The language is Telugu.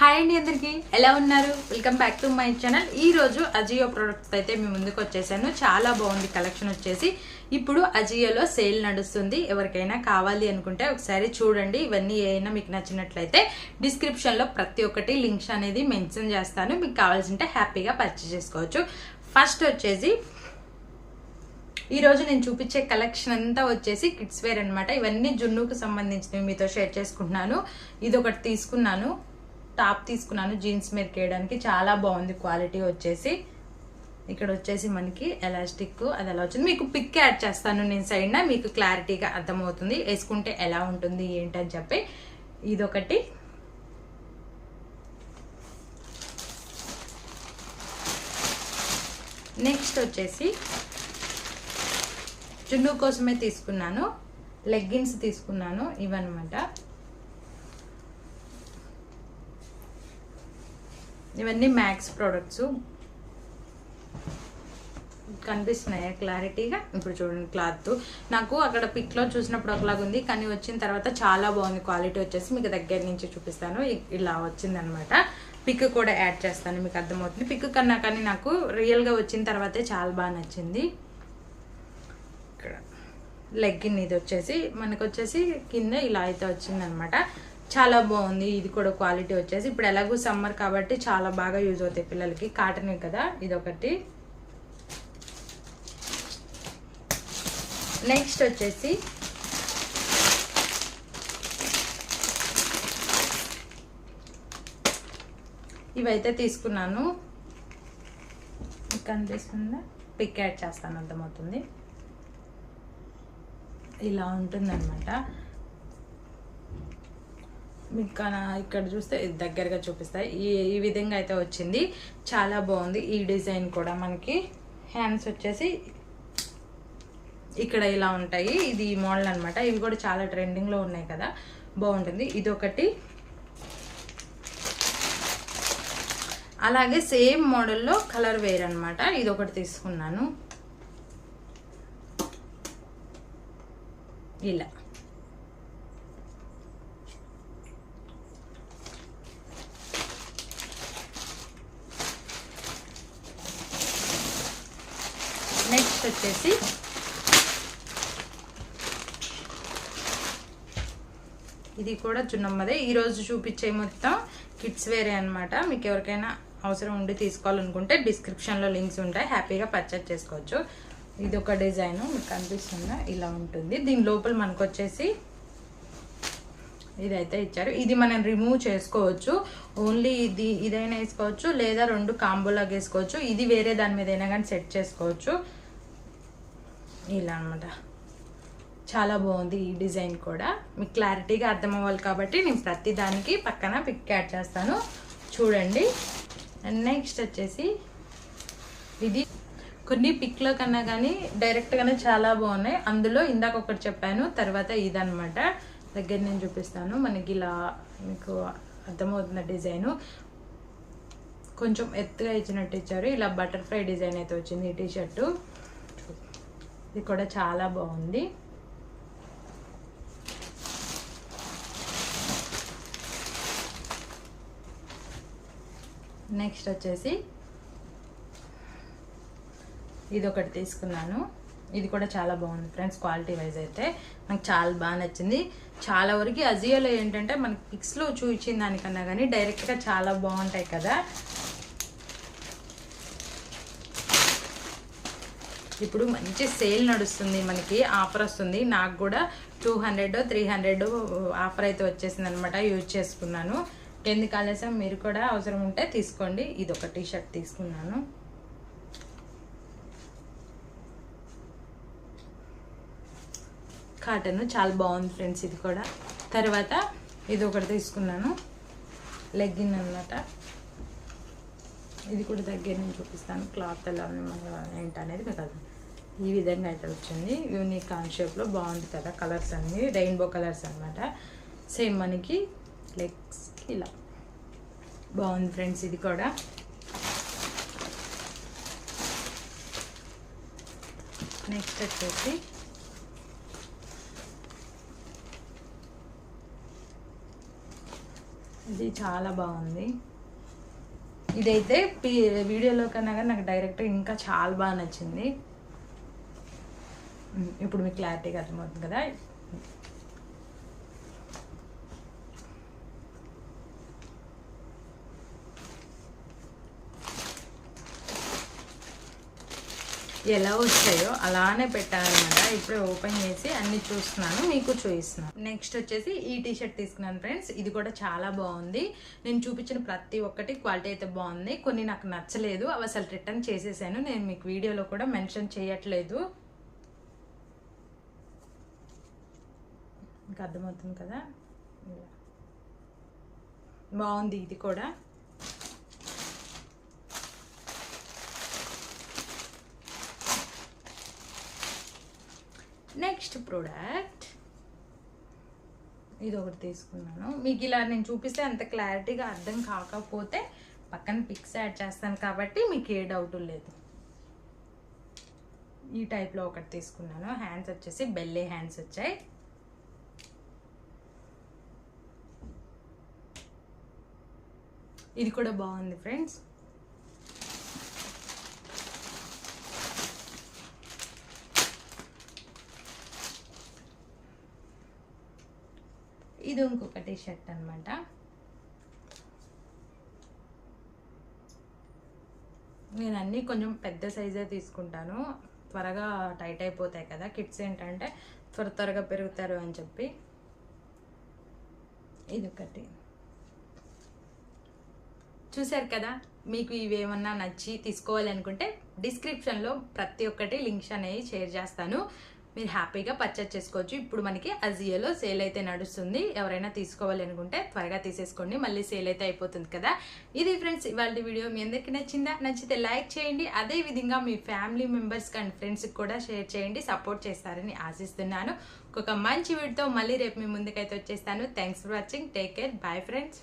హాయ్ అండి అందరికీ. ఎలా ఉన్నారు? Welcome back to my channel ఈ రోజు అజియో ప్రొడక్ట్స్ అయితే మీ ముందుకు వచ్చేసాను. చాలా బాగుంది కలెక్షన్ వచ్చేసి. ఇప్పుడు అజియోలో సేల్ నడుస్తుంది. ఎవరికైనా కావాలి అనుకుంటే ఒకసారి చూడండి. ఇవన్నీ ఏమైనా మీకు నచ్చినట్లయితే డిస్క్రిప్షన్లో ప్రతి ఒక్కటి లింక్స్ అనేది మెన్షన్ చేస్తాను. మీకు కావాల్సింటే హ్యాపీగా పర్చేస్ చేసుకోవచ్చు. ఫస్ట్ వచ్చేసి ఈ రోజు నేను చూపించే కలెక్షన్ అంతా వచ్చేసి కిడ్స్ వేర్ అనమాట ఇవన్నీ జున్నుకు సంబంధించినవి మీతో షేర్ చేసుకుంటున్నాను. ఇది ఒకటి తీసుకున్నాను. టాప్ తీసుకున్నాను జీన్స్ మీద వేయడానికి చాలా బాగుంది క్వాలిటీ వచ్చేసి. ఇక్కడ వచ్చేసి మనకి ఎలాస్టిక్ అది ఎలా వచ్చింది? మీకు పిక్ యాడ్ చేస్తాను నేను సైడ్న మీకు క్లారిటీగా అర్థమవుతుంది. వేసుకుంటే ఎలా ఉంటుంది ఏంటని చెప్పి. ఇదొకటి. నెక్స్ట్ వచ్చేసి చున్ను కోసమే తీసుకున్నాను. లెగ్గిన్స్ తీసుకున్నాను ఇవన్నమాట. ఇవన్నీ మ్యాక్స్ ప్రోడక్ట్స్. కనిపిస్తున్నాయా క్లారిటీగా? ఇప్పుడు చూడండి క్లాత్. నాకు అక్కడ పిక్లో చూసినప్పుడు ఒకలాగా ఉంది కానీ వచ్చిన తర్వాత చాలా బాగుంది క్వాలిటీ వచ్చేసి. మీకు దగ్గర నుంచి చూపిస్తాను. ఇలా వచ్చిందనమాట. పిక్ కూడా యాడ్ చేస్తాను మీకు అర్థమవుతుంది. పిక్ కన్నా కానీ నాకు రియల్గా వచ్చిన తర్వాతే చాలా బాగా నచ్చింది. ఇక్కడ. లెగ్గిన్ ఇది వచ్చేసి మనకు వచ్చేసి కింద ఇలా అయితే వచ్చిందనమాట. చాలా బాగుంది. ఇది కూడా క్వాలిటీ వచ్చేసి. ఇప్పుడు ఎలాగో సమ్మర్ కాబట్టి చాలా బాగా యూజ్ అవుతాయి పిల్లలకి. కాటన్ కదా ఇదొకటి. నెక్స్ట్ వచ్చేసి ఇవైతే తీసుకున్నాను. కనిపిస్తుందా? పిక్ యాడ్ చేస్తాను అర్థమవుతుంది. ఇలా ఉంటుందన్నమాట. మీకు ఇక్కడ చూస్తే దగ్గరగా చూపిస్తాయి. ఈ ఈ విధంగా అయితే వచ్చింది. చాలా బాగుంది. ఈ డిజైన్ కూడా మనకి హ్యాండ్స్ వచ్చేసి ఇక్కడ ఇలా ఉంటాయి. ఇది మోడల్ అనమాట ఇవి కూడా చాలా ట్రెండింగ్లో ఉన్నాయి కదా. బాగుంటుంది. ఇది ఒకటి అలాగే సేమ్ మోడల్లో కలర్ వేర్ అనమాట ఇది ఒకటి తీసుకున్నాను. ఇలా. నెక్స్ట్ వచ్చేసి ఇది కూడా చున్నమ్మదే ఈరోజు చూపించే మొత్తం కిడ్స్ వేరే అన్నమాట. మీకు ఎవరికైనా అవసరం ఉండి తీసుకోవాలనుకుంటే డిస్క్రిప్షన్లో లింక్స్ ఉంటాయి. హ్యాపీగా పర్చేస్ చేసుకోవచ్చు. ఇది ఒక డిజైన్. మీకు కనిపిస్తుందా ఇలా ఉంటుంది. దీని లోపల మనకు వచ్చేసి ఇదైతే ఇచ్చారు. ఇది మనం రిమూవ్ చేసుకోవచ్చు. ఓన్లీ ఇది ఇదైనా వేసుకోవచ్చు. లేదా రెండు కాంబోలాగా వేసుకోవచ్చు. ఇది వేరే దాని మీద అయినా కానీ సెట్ చేసుకోవచ్చు. ఇలా అన్నమాట. చాలా బాగుంది ఈ డిజైన్ కూడా. మీకు క్లారిటీగా అర్థం అవ్వాలి కాబట్టి నేను ప్రతి దానికి పక్కన పిక్ యాడ్ చేస్తాను. చూడండి. అండ్ నెక్స్ట్ వచ్చేసి ఇది కొన్ని పిక్లో కన్నా కానీ డైరెక్ట్గానే చాలా బాగున్నాయి. అందులో ఇందాక ఒకటి చెప్పాను తర్వాత ఇదనమాట దగ్గర నేను చూపిస్తాను. మనకి ఇలా మీకు అర్థమవుతున్న డిజైను. కొంచెం ఎత్తుగా ఇచ్చినట్టు ఇచ్చారు. ఇలా బటర్ఫ్లై డిజైన్ అయితే వచ్చింది ఈ టీషర్టు. ఇది కూడా చాలా బాగుంది. నెక్స్ట్ వచ్చేసి ఇది ఒకటి తీసుకున్నాను. ఇది కూడా చాలా బాగుంది ఫ్రెండ్స్ క్వాలిటీ వైజ్ అయితే. నాకు చాలా బాగా నచ్చింది. చాలా వరకు అజియోలో ఏంటంటే మనకి పిక్స్లో చూపించిన దానికన్నా కానీ డైరెక్ట్గా చాలా బాగుంటాయి కదా. ఇప్పుడు మంచి సేల్ నడుస్తుంది మనకి ఆఫర్ వస్తుంది. నాకు కూడా two hundred three hundred offer అయితే వచ్చేసింది అనమాట యూజ్ చేసుకున్నాను. ఎందుకు ఆలస్యం? మీరు కూడా అవసరం ఉంటే తీసుకోండి. ఇది ఒక టీ షర్ట్ తీసుకున్నాను. కాటన్ చాలా బాగుంది ఫ్రెండ్స్ ఇది కూడా. తర్వాత ఇది ఒకటి తీసుకున్నాను. లెగ్గిన్ అన్నమాట. ఇది కూడా దగ్గర నుంచి చూపిస్తాను. క్లాత్ ఎలా ఏంటనేది మీకు అర్థం. ఈ విధంగా అయితే వచ్చింది. యూనిక్ కాన్ షేప్లో బాగుంది కదా కలర్స్ అన్నీ రెయిన్బో కలర్స్ అన్నమాట. సేమ్ మనకి లెగ్స్కి ఇలా. బాగుంది ఫ్రెండ్స్ ఇది కూడా. నెక్స్ట్ వచ్చేసి ఇది చాలా బాగుంది. ఇదైతే వీడియోలో కన్నా కానీ నాకు డైరెక్ట్ ఇంకా చాలా బాగా నచ్చింది. ఇప్పుడు మీకు క్లారిటీగా అర్థమవుతుంది కదా. ఎలా వచ్చాయో అలానే పెట్టాలన్నమాట. ఇప్పుడే ఓపెన్ చేసి అన్ని చూస్తున్నాను మీకు చూపిస్తున్నాను. నెక్స్ట్ వచ్చేసి ఈ టీషర్ట్ తీసుకున్నాను ఫ్రెండ్స్. ఇది కూడా చాలా బాగుంది. నేను చూపించిన ప్రతి ఒక్కటి క్వాలిటీ అయితే బాగుంది. కొన్ని నాకు నచ్చలేదు అవి అసలు రిటర్న్ చేసేసాను. నేను మీకు వీడియోలో కూడా మెన్షన్ చేయట్లేదు. మీకు అర్థమవుతుంది కదా? బాగుంది ఇది కూడా. నెక్స్ట్ ప్రోడక్ట్ ఇది ఒకటి తీసుకున్నాను. మీకు ఇలా నేను చూపిస్తే అంత క్లారిటీగా అర్థం కాకపోతే పక్కన పిక్స్ యాడ్ చేస్తాను కాబట్టి మీకు ఏ డౌట్ లేదు. ఈ టైప్లో ఒకటి తీసుకున్నాను. హ్యాండ్స్ వచ్చేసి బెల్లే హ్యాండ్స్ వచ్చాయి. ఇది కూడా బాగుంది ఫ్రెండ్స్ ఇది ఇంకొకటి షర్ట్ అనమాట నేను అన్నీ కొంచెం పెద్ద సైజే తీసుకుంటాను. త్వరగా టైట్ అయిపోతాయి కదా. కిడ్స్ ఏంటంటే త్వర త్వరగా పెరుగుతారు అని చెప్పి. ఇది ఒకటి చూశారు కదా? మీకు ఇవేమన్నా నచ్చి తీసుకోవాలి అనుకుంటే డిస్క్రిప్షన్లో ప్రతి ఒక్కటి లింక్స్ అనేవి షేర్ చేస్తాను. మీరు హ్యాపీగా పర్చేజ్ చేసుకోవచ్చు. ఇప్పుడు మనకి అజియోలో సేల్ అయితే నడుస్తుంది. ఎవరైనా తీసుకోవాలి అనుకుంటే త్వరగా తీసేసుకోండి. మళ్ళీ సేల్ అయితే అయిపోతుంది కదా. ఇది ఫ్రెండ్స్ ఇవాళ వీడియో మీ అందరికీ నచ్చిందా? నచ్చితే లైక్ చేయండి. అదే విధంగా మీ ఫ్యామిలీ మెంబర్స్ అండ్ ఫ్రెండ్స్కి కూడా షేర్ చేయండి. సపోర్ట్ చేస్తారని ఆశిస్తున్నాను. ఒక మంచి వీడితో మళ్ళీ రేపు మీ ముందుకైతే వచ్చేస్తాను. Thanks for watching take care bye friends